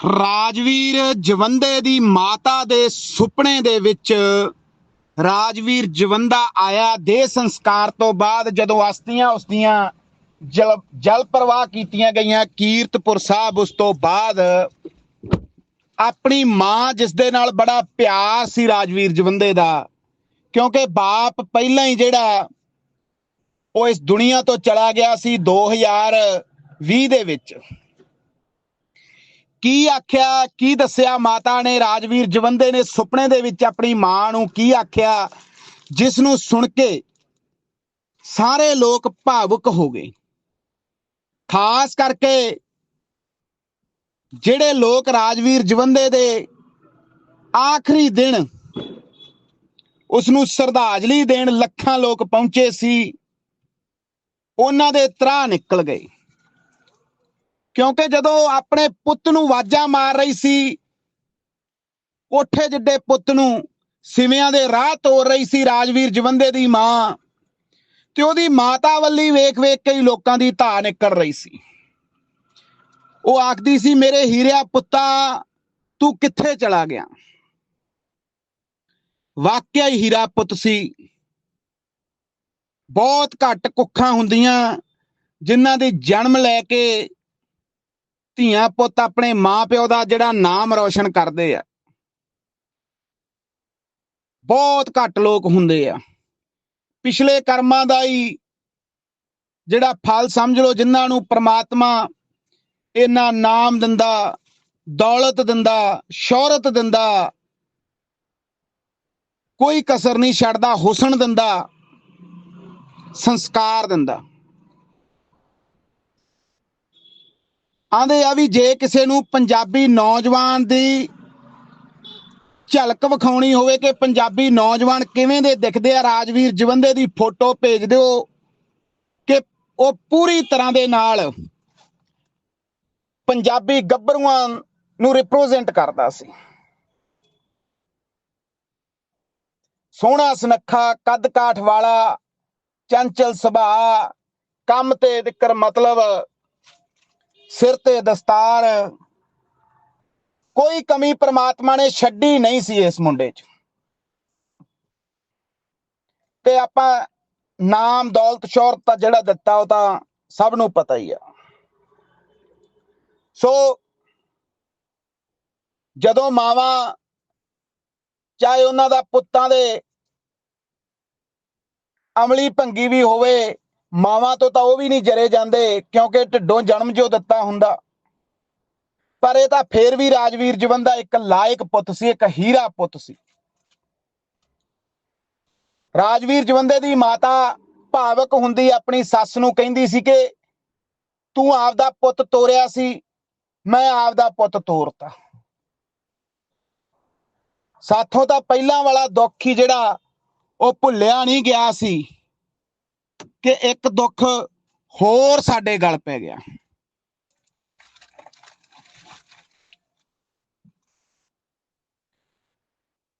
ਰਾਜਵੀਰ ਜਵੰਦੇ ਦੀ ਮਾਤਾ ਦੇ ਸੁਪਨੇ ਦੇ ਵਿੱਚ ਰਾਜਵੀਰ ਜਵੰਦਾ ਆਇਆ ਦੇਹ ਸੰਸਕਾਰ ਤੋਂ ਬਾਅਦ ਜਦੋਂ ਅਸਤੀਆਂ, ਉਸਦੀਆਂ ਜਲ ਜਲ ਪ੍ਰਵਾਹ ਕੀਤੀਆਂ ਗਈਆਂ ਕੀਰਤਪੁਰ ਸਾਹਿਬ, ਉਸ ਤੋਂ ਬਾਅਦ ਆਪਣੀ ਮਾਂ, ਜਿਸ ਦੇ ਨਾਲ ਬੜਾ ਪਿਆਰ ਸੀ ਰਾਜਵੀਰ ਜਵੰਦੇ ਦਾ, ਕਿਉਂਕਿ ਬਾਪ ਪਹਿਲਾਂ ਹੀ ਜਿਹੜਾ ਉਹ ਇਸ ਦੁਨੀਆ ਤੋਂ ਚਲਾ ਗਿਆ ਸੀ 2020 ਦੇ ਵਿੱਚ। ਕੀ ਆਖਿਆ, ਕੀ ਦੱਸਿਆ ਮਾਤਾ ਨੇ, ਰਾਜਵੀਰ ਜਵੰਦੇ ਨੇ ਸੁਪਨੇ ਦੇ ਵਿੱਚ ਆਪਣੀ ਮਾਂ ਨੂੰ ਕੀ ਆਖਿਆ ਜਿਸ ਨੂੰ ਸੁਣ ਕੇ ਸਾਰੇ ਲੋਕ ਭਾਵੁਕ ਹੋ ਗਏ। ਖਾਸ ਕਰਕੇ ਜਿਹੜੇ ਲੋਕ ਰਾਜਵੀਰ ਜਵੰਦੇ ਦੇ ਆਖਰੀ ਦਿਨ ਉਸ ਨੂੰ ਸ਼ਰਧਾਂਜਲੀ ਦੇਣ ਲੱਖਾਂ ਲੋਕ ਪਹੁੰਚੇ ਸੀ, ਉਹਨਾਂ ਦੇ ਤਰਾ ਨਿਕਲ ਗਏ। ਕਿਉਂਕਿ ਜਦੋਂ ਆਪਣੇ ਪੁੱਤ ਨੂੰ ਵਾਜਾਂ ਮਾਰ ਰਹੀ ਸੀ, ਕੋਠੇ ਜਿੱਡੇ ਪੁੱਤ ਨੂੰ ਸਿਵਿਆਂ ਦੇ ਰਾਹ ਤੋਰ ਰਹੀ ਸੀ ਰਾਜਵੀਰ ਜਵੰਦੇ ਦੀ ਮਾਂ, ਤੇ ਉਹਦੀ ਮਾਤਾ ਵੱਲੀ ਵੇਖ ਵੇਖ ਕੇ ਹੀ ਲੋਕਾਂ ਦੀ ਧਾ ਨਿਕਲ ਰਹੀ ਸੀ। ਉਹ ਆਖਦੀ ਸੀ, ਮੇਰੇ ਹੀਰਿਆ ਪੁੱਤਾ, ਤੂੰ ਕਿੱਥੇ ਚਲਾ ਗਿਆ? ਵਾਕਿਆ ਹੀ ਹੀਰਾ ਪੁੱਤ ਸੀ। ਬਹੁਤ ਘੱਟ ਕੁੱਖਾਂ ਹੁੰਦੀਆਂ ਜਿਨ੍ਹਾਂ ਦੇ ਜਨਮ ਲੈ ਕੇ ਧੀਆਂ ਪੁੱਤ ਆਪਣੇ ਮਾਪਿਓ ਦਾ ਜਿਹੜਾ ਨਾਮ ਰੌਸ਼ਨ ਕਰਦੇ ਆ। ਬਹੁਤ ਘੱਟ ਲੋਕ ਹੁੰਦੇ ਆ। ਪਿਛਲੇ ਕਰਮਾਂ ਦਾ ਹੀ ਜਿਹੜਾ ਫਲ ਸਮਝ ਲਓ, ਜਿਨ੍ਹਾਂ ਨੂੰ ਪ੍ਰਮਾਤਮਾ ਇਹਨਾਂ ਨਾਮ ਦਿੰਦਾ, ਦੌਲਤ ਦਿੰਦਾ, ਸ਼ੌਹਰਤ ਦਿੰਦਾ, ਕੋਈ ਕਸਰ ਨਹੀਂ, ਛੱਡਦਾ, ਹੁਸਨ ਦਿੰਦਾ, ਸੰਸਕਾਰ ਦਿੰਦਾ। ਆਂਦੇ ਆ ਵੀ ਜੇ ਕਿਸੇ ਨੂੰ ਪੰਜਾਬੀ ਨੌਜਵਾਨ ਦੀ ਝਲਕ ਵਿਖਾਉਣੀ ਹੋਵੇ ਕਿ ਪੰਜਾਬੀ ਨੌਜਵਾਨ ਕਿਵੇਂ ਦੇ ਦਿਖਦੇ ਆ, ਰਾਜਵੀਰ ਜਵੰਦੇ ਦੀ ਫੋਟੋ ਭੇਜ ਦਿਓ ਕਿ ਉਹ ਪੂਰੀ ਤਰ੍ਹਾਂ ਦੇ ਨਾਲ ਪੰਜਾਬੀ ਗੱਭਰੂਆਂ ਨੂੰ ਰਿਪਰੈਜ਼ੈਂਟ ਕਰਦਾ ਸੀ। ਸੋਹਣਾ ਸੁਨੱਖਾ ਕੱਦ ਕਾਠ ਵਾਲਾ, ਚੰਚਲ ਸੁਭਾਅ, ਕੰਮ ਤੇ ਦਿੱਕਰ ਮਤਲਬ ਸਿਰ ਤੇ ਦਸਤਾਰ। ਕੋਈ ਕਮੀ ਪ੍ਰਮਾਤਮਾ ਨੇ ਛੱਡੀ ਨਹੀਂ ਸੀ ਇਸ ਮੁੰਡੇ 'ਚ। ਤੇ ਆਪਾਂ ਨਾਮ ਦੌਲਤ ਸ਼ੌਹਰਤ ਤਾਂ ਜਿਹੜਾ ਦਿੱਤਾ ਉਹ ਤਾਂ ਸਭ ਨੂੰ ਪਤਾ ਹੀ ਆ। ਸੋ ਜਦੋਂ ਮਾਵਾ, ਚਾਹੇ ਉਹਨਾਂ ਦਾ ਪੁੱਤਾਂ ਦੇ ਅਮਲੀ ਭੰਗੀ ਵੀ ਹੋਵੇ ਮਾਵਾਂ ਤੋਂ ਤਾਂ ਉਹ ਵੀ ਨਹੀਂ ਜਰੇ ਜਾਂਦੇ, ਕਿਉਂਕਿ ਢਿੱਡੋਂ ਜਨਮ ਜੋ ਦਿੱਤਾ ਹੁੰਦਾ। ਪਰ ਇਹ ਤਾਂ ਫੇਰ ਵੀ ਰਾਜਵੀਰ ਜਵੰਦਾ ਇੱਕ ਲਾਇਕ ਪੁੱਤ ਸੀ, ਇੱਕ ਹੀਰਾ ਪੁੱਤ ਸੀ। ਰਾਜਵੀਰ ਜਵੰਦੇ ਦੀ ਮਾਤਾ ਭਾਵਕ ਹੁੰਦੀ ਆਪਣੀ ਸੱਸ ਨੂੰ ਕਹਿੰਦੀ ਸੀ ਕਿ ਤੂੰ ਆਪਦਾ ਪੁੱਤ ਤੋਰਿਆ ਸੀ, ਮੈਂ ਆਪਦਾ ਪੁੱਤ ਤੋਰਤਾ। ਸਾਥੋਂ ਤਾਂ ਪਹਿਲਾਂ ਵਾਲਾ ਦੁੱਖ ਹੀ ਜਿਹੜਾ ਉਹ ਭੁੱਲਿਆ ਨਹੀਂ ਗਿਆ ਸੀ। ਕਿ ਇੱਕ ਦੁੱਖ ਹੋਰ ਸਾਡੇ ਗਲ ਪੈ ਗਿਆ।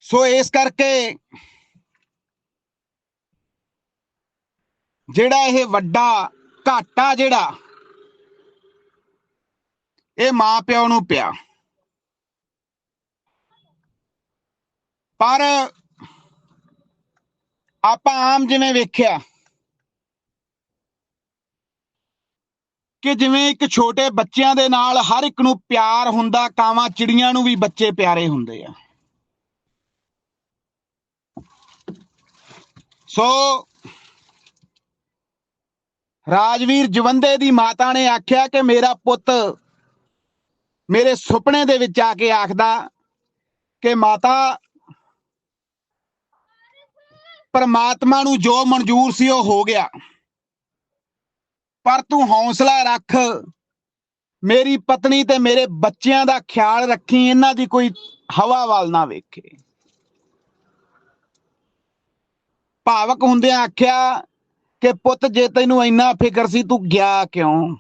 ਸੋ ਇਸ ਕਰਕੇ ਜਿਹੜਾ ਇਹ ਵੱਡਾ ਘਾਟਾ ਜਿਹੜਾ, ਇਹ ਮਾਂ ਪਿਓ ਨੂੰ ਪਿਆ। ਪਰ ਆਪਾਂ ਆਮ ਜਿਵੇਂ ਵੇਖਿਆ ਕਿ ਜਿਵੇਂ ਇੱਕ ਛੋਟੇ ਬੱਚਿਆਂ ਦੇ ਨਾਲ ਹਰ ਇੱਕ ਨੂੰ ਪਿਆਰ ਹੁੰਦਾ, ਕਾਵਾਂ ਚਿੜੀਆਂ ਨੂੰ ਵੀ ਬੱਚੇ ਪਿਆਰੇ ਹੁੰਦੇ ਆ। ਸੋ ਰਾਜਵੀਰ ਜਵੰਦੇ ਦੀ ਮਾਤਾ ਨੇ ਆਖਿਆ ਕਿ ਮੇਰਾ ਪੁੱਤ ਮੇਰੇ ਸੁਪਨੇ ਦੇ ਵਿੱਚ ਆ ਕੇ ਆਖਦਾ ਕਿ ਮਾਤਾ, ਪਰਮਾਤਮਾ ਨੂੰ ਜੋ ਮਨਜ਼ੂਰ ਸੀ ਉਹ ਹੋ ਗਿਆ। ਪਰ ਤੂੰ ਹੌਸਲਾ ਰੱਖ। ਮੇਰੀ ਪਤਨੀ ਤੇ ਮੇਰੇ ਬੱਚਿਆਂ ਦਾ ਖਿਆਲ ਰੱਖੀ, ਇਹਨਾਂ ਦੀ ਕੋਈ ਹਵਾ ਵੱਲ ਨਾ ਵੇਖੇ। ਭਾਵਕ ਹੁੰਦਿਆਂ ਆਖਿਆ ਕਿ ਪੁੱਤ, ਜੇ ਤੈਨੂੰ ਇੰਨਾ ਫਿਕਰ ਸੀ, ਤੂੰ ਗਿਆ ਕਿਉਂ?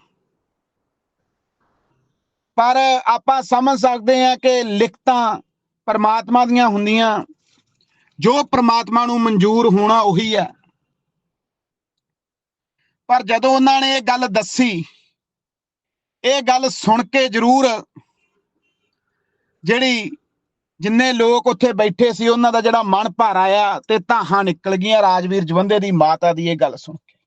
ਪਰ ਆਪਾਂ ਸਮਝ ਸਕਦੇ ਹਾਂ ਕਿ ਲਿਖਤਾਂ ਪਰਮਾਤਮਾ ਦੀਆਂ ਹੁੰਦੀਆਂ। ਜੋ ਪਰਮਾਤਮਾ ਨੂੰ ਮਨਜ਼ੂਰ ਹੋਣਾ ਉਹੀ ਹੈ। ਪਰ ਜਦੋਂ ਉਹਨਾਂ ਨੇ ਇਹ ਗੱਲ ਦੱਸੀ, ਇਹ ਗੱਲ ਸੁਣ ਕੇ ਜ਼ਰੂਰ ਜਿਹੜੀ ਜਿੰਨੇ ਲੋਕ ਉੱਥੇ ਬੈਠੇ ਸੀ, ਉਹਨਾਂ ਦਾ ਜਿਹੜਾ ਮਨ ਭਰ ਆਇਆ ਤੇ ਤਾਹਾਂ ਨਿਕਲ ਗਈਆਂ ਰਾਜਵੀਰ ਜਵੰਦੇ ਦੀ ਮਾਤਾ ਦੀ ਇਹ ਗੱਲ ਸੁਣ ਕੇ।